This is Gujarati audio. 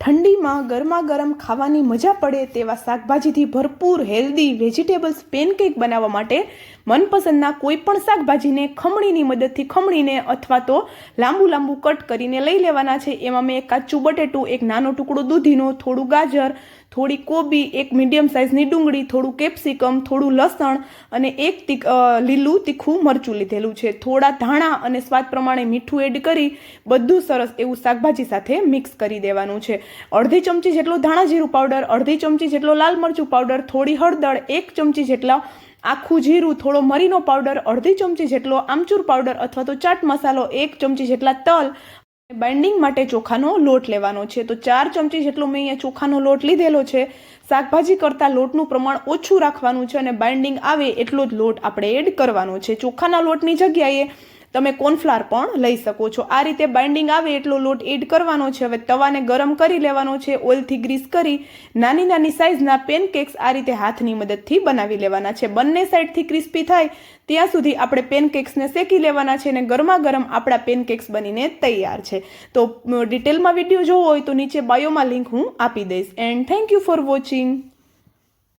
ઠંડીમાં ગરમા ગરમ ખાવાની મજા પડે તેવા શાકભાજીથી ભરપૂર હેલ્ધી વેજીટેબલ્સ પેનકેક બનાવવા માટે મનપસંદના કોઈપણ શાકભાજીને ખમણીની મદદથી ખમણીને અથવા તો લાંબુ લાંબુ કટ કરીને લઈ લેવાના છે. એમાં મેં કાચું બટેટું, એક નાનો ટુકડો દૂધીનો, થોડું ગાજર થોડી કોબી, એક મીડિયમ સાઇઝની ડુંગળી, થોડું કેપ્સિકમ થોડું લસણ અને એક લીલું તીખું મરચું લીધેલું છે. થોડા ધાણા અને સ્વાદ પ્રમાણે મીઠું એડ કરી બધું સરસ એવું શાકભાજી સાથે મિક્સ કરી દેવાનું છે. અડધી ચમચી જેટલો ધાણા જીરું પાવડર અડધી ચમચી જેટલો લાલ મરચું પાવડર થોડી હળદર, એક ચમચી જેટલા આખું જીરું, થોડો મરીનો પાવડર અડધી ચમચી જેટલો આમચૂર પાવડર અથવા તો ચાટ મસાલો, એક ચમચી જેટલા તલ બાઇન્ડિંગ માટે ચોખાનો લોટ લેવાનો છે. તો ચાર ચમચી જેટલો મેં અહીંયા ચોખાનો લોટ લીધેલો છે. શાકભાજી કરતાં લોટનું પ્રમાણ ઓછું રાખવાનું છે અને બાઇન્ડિંગ આવે એટલો જ લોટ આપણે એડ કરવાનો છે. ચોખાના લોટની જગ્યાએ તમે કોર્નફ્લાર પણ લઈ શકો છો. આ રીતે બાઇન્ડિંગ આવે એટલો લોટ એડ કરવાનો છે. હવે તવાને ગરમ કરી લેવાનો છે. ઓઇલથી ગ્રીસ કરી નાની નાની સાઇઝના પેનકેક્સ આ રીતે હાથની મદદથી બનાવી લેવાના છે. બંને સાઈડથી ક્રિસ્પી થાય ત્યાં સુધી આપણે પેનકેક્સને શેકી લેવાના છે અને ગરમા ગરમ આપણા પેનકેક્સ બનીને તૈયાર છે. તો ડિટેલમાં વીડિયો જોવો હોય તો નીચે બાયોમાં લિંક હું આપી દઈશ. And thank you for watching.